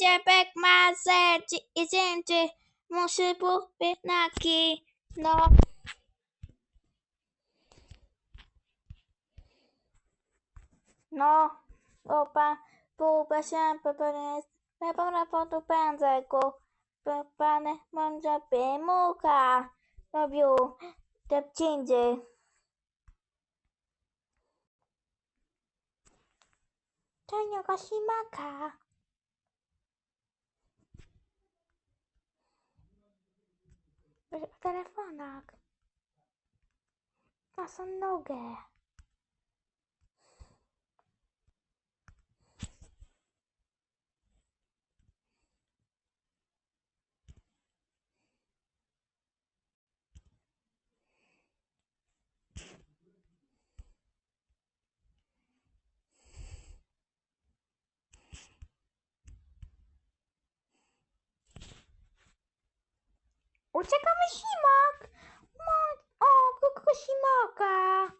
ciebek ma serce i zdjęcie. Muszę pójść na kino. No, opa, pupa się pepenes, pepera foto pędzelku, pepane mądrze muka, robił te pcindy. Czenia Kasimaka. Telefonak. Na są nogę. Uciekamy simak! Ma... O, kogo simaka!